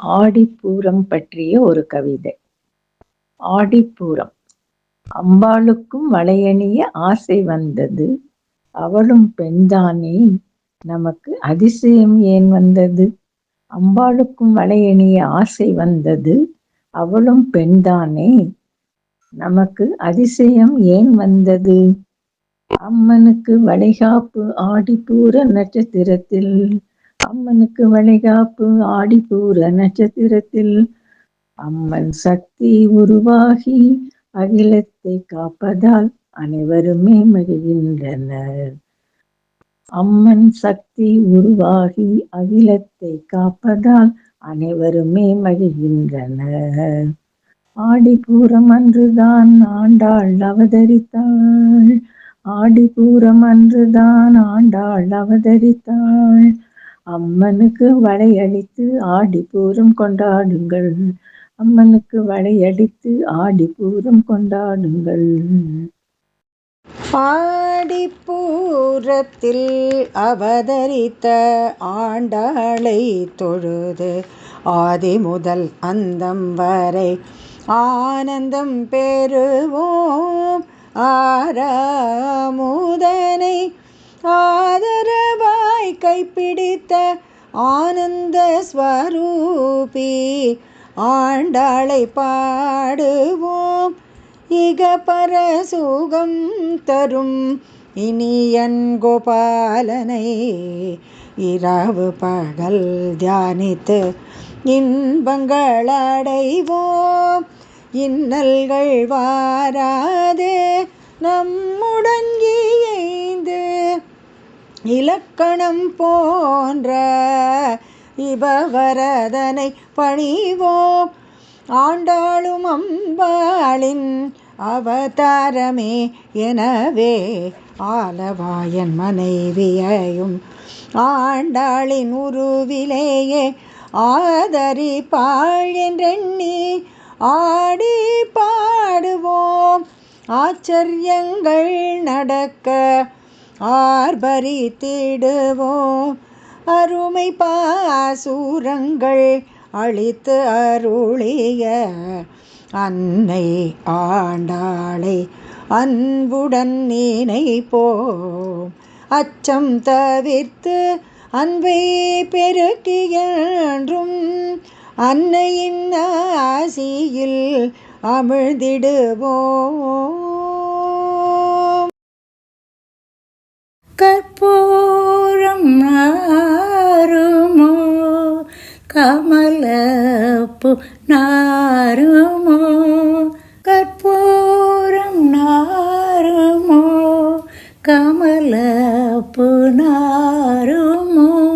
ஆடிப்பூரம் பற்றிய ஒரு கவிதை. ஆடிப்பூரம். அம்பாளுக்கும் வளையணிய ஆசை வந்தது. அவளும் பெண்தானே நமக்கு அதிசயம் ஏன் வந்தது? அம்பாளுக்கும் வளையணிய ஆசை வந்தது. அவளும் பெண்தானே நமக்கு அதிசயம் ஏன் வந்தது? அம்மனுக்கு வளைகாப்பு ஆடிப்பூர நட்சத்திரத்தில் அம்மனுக்கு வளைகாப்பு ஆடிப்பூர நட்சத்திரத்தில் அம்மன் சக்தி உருவாகி அகிலத்தை காப்பதால் அனைவருமே மகிழ்கின்றனர். அம்மன் சக்தி உருவாகி அகிலத்தை காப்பதால் அனைவருமே மகிழ்கின்றனர். ஆடிப்பூரம் அன்றுதான் ஆண்டாள் அவதரித்தாள். ஆடிப்பூரம் அன்றுதான் ஆண்டாள் அவதரித்தாள். அம்மனுக்கு வளையடித்து ஆடி பூரம் கொண்டாடுங்கள். அம்மனுக்கு வளையடித்து ஆடி பூரம் கொண்டாடுங்கள். ஆடிப்பூரத்தில் அவதரித்த ஆண்டாளை தொழுது ஆதி முதல் அந்தம் வரை ஆனந்தம் பெறுவோம். ஆறாமுதனை ஆதர கைப்பிடித்த ஆனந்த ஸ்வரூபி ஆண்டாளை பாடுவோம். இக பர சுகம் தரும் இனியன் கோபாலனை இரவு பகல் தியானித்து இன்பங்கள் அடைவோம். இன்னல்கள் வாராதே நம்முடன் இயைந்து இலக்கணம் போன்ற இபவரதனை பணிவோம். ஆண்டாளும் அம்பாளின் அவதாரமே எனவே ஆலவாயன் மனைவியையும் ஆண்டாளின் உருவிலேயே ஆதரிப்பாள் என்றெண்ணி ஆடி பாடுவோம். ஆச்சரியங்கள் நடக்க ஆர்பரித்திடுவோம். அருமை பாசூரங்கள் அழித்து அருளிய அன்னை ஆண்டாளை அன்புடன் நினைப்போம். அச்சம் தவிர்த்து அன்பை பெருக்கியன்றும் அன்னையின் ஆசியில் அமிழ்ந்திடுவோம். கற்பூரம் நாருமோ? கமலப்பு நாருமோ? கற்பூரம் நாருமோ? கமலப்பு நாருமோ?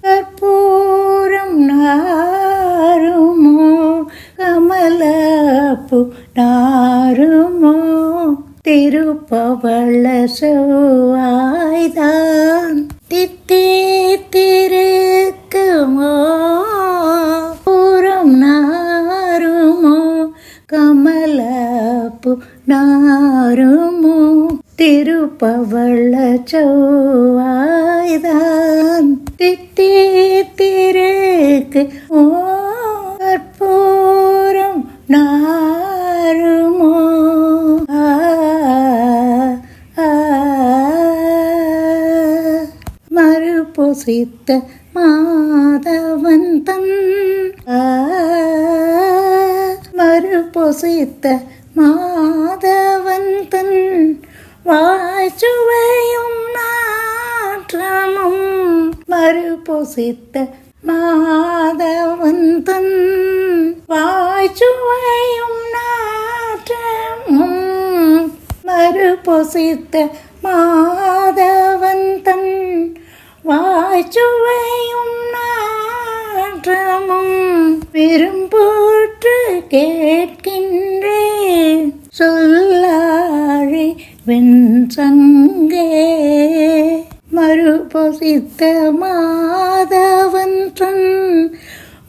கற்பூரம் நாருமோ? கமலப்பு நாருமோ? திருப்பவள செவ்வாய்தான் தித்தே திருக்குமோ? பூரம் நாருமோ? கமலப்பு நாருமோ? திருப்பவள செவ்வாய்தான் தித்தே திருக்கு ஓ சித்த மாதவன் தன் ஆ, மறுபொசித்த மாதவன் தன் வாழ்ச்சுவையும் நாற்றமும் மறுபொசித்த மாதவன் தன் வாழ்ச்சுவையும் நாற்றமும் மறுபொசித்த மாதவன் தன் வாய்ச்சுவையும் நாற்றமும் விரும்பூற்று கேட்கின்றேன். சொல்லாழி வெண்சங்கே மறுபொசித்த மாதவன் தன்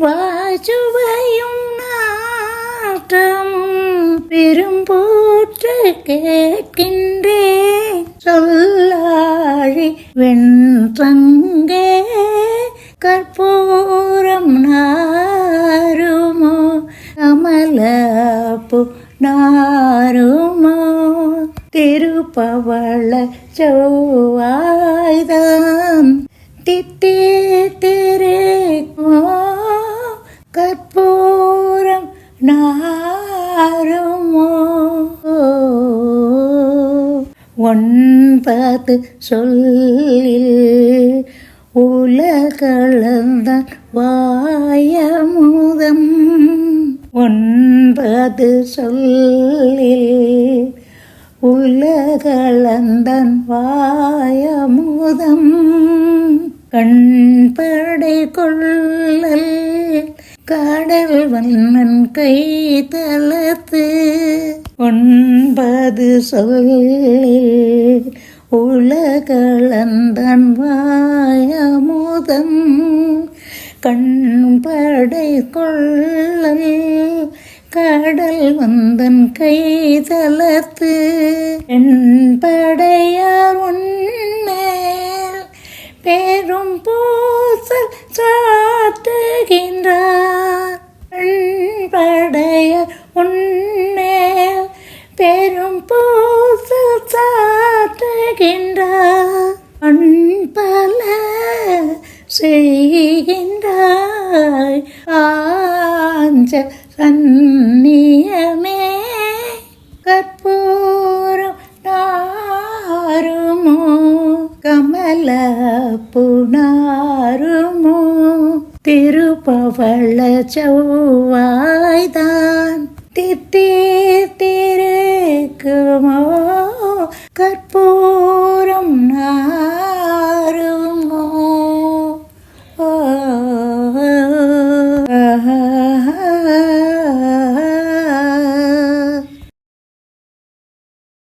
வாஜுவையும் நாற்றமும் பெரும்பூற்று கேட்கின்றேன். சொல்லாழி வெண்றங்கே கற்பூரம் நாருமோ? கமலப்பு நாருமோ? திருப்பவள செவ்வாய்தான் தித்தே திரே கற்பூரம் நாருமோ? ஒன்பது சொல்லில் உலகளந்த வாயமுதம். ஒன்பது சொல்லில் உலகளந்தன் வாயமுதம். கண்படை கொள்ளல் கடல் வண்ணன் கை தளத்து ஒன்பது சொல்லில் உலகளந்தன் வாயமுதம் கண்படை கொள்ளல் கடல் வந்தன் கை தளர்த்து என்படையார் உன்மேல் பெரும் பூசல் செய்கின்றாய். ஆஞ்ச சந்நியமே கற்பூரம் நாருமோ கமல புனாருமோ திருப்பவள செவ்வாய்தான். தித்தே திருக்குமோ